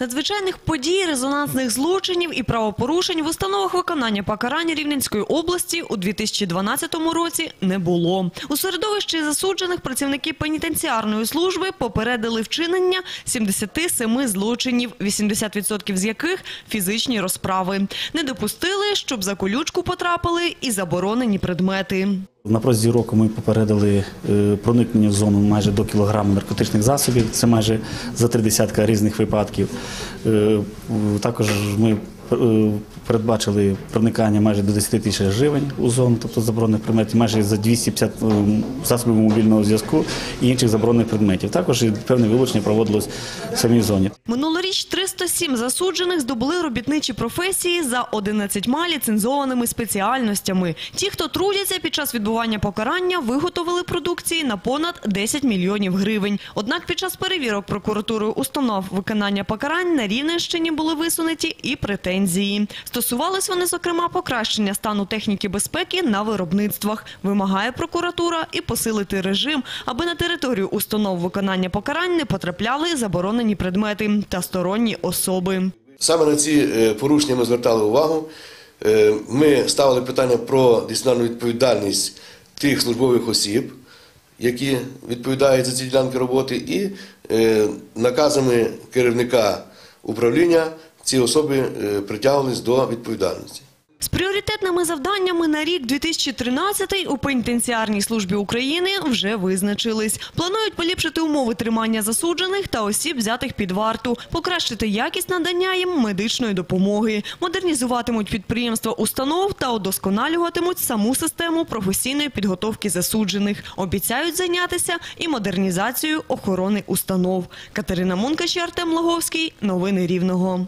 Надзвичайних подій, резонансних злочинів і правопорушень в установах виконання покарання Рівненської області у 2012 році не було. У середовищі засуджених працівники пенітенціарної служби попередили вчинення 77 злочинів, 80% з яких фізичні розправи. Не допустили, щоб за колючку потрапили і заборонені предмети. На протязі року ми попередили е, проникнення в зону майже до кілограму наркотичних засобів. Це майже за три десятка різних випадків. Е, Також ми передбачили проникання майже до 10 тисяч гривень у зону, тобто заборонених предметів, майже за 250 е, засобів мобільного зв'язку і інших заборонених предметів. Також і певне вилучення проводилось в самій зоні. Минулоріч 307 засуджених здобули робітничі професії за 11 ліцензованими спеціальностями. Ті, хто трудяться під час відбування покарання, виготовили продукції на понад 10 мільйонів гривень. Однак під час перевірок прокуратурою установ виконання покарань на Рівненщині були висунуті і претензії. Стосувались вони, зокрема, покращення стану техніки безпеки на виробництвах. Вимагає прокуратура і посилити режим, аби на територію установ виконання покарань не потрапляли заборонені предмети та сторонні особи. Саме на ці е, порушення ми звертали увагу. Е, Ми ставили питання про дисциплінарну відповідальність тих службових осіб, які відповідають за ці ділянки роботи, і е, наказами керівника управління ці особи е, притягувались до відповідальності. З пріоритетними завданнями на рік 2013 у пенітенціарній службі України вже визначились. Планують поліпшити умови тримання засуджених та осіб, взятих під варту, покращити якість надання їм медичної допомоги, модернізуватимуть підприємства установ та удосконалюватимуть саму систему професійної підготовки засуджених. Обіцяють зайнятися і модернізацією охорони установ. Катерина Мункач, і Артем Лаговський. Новини Рівного.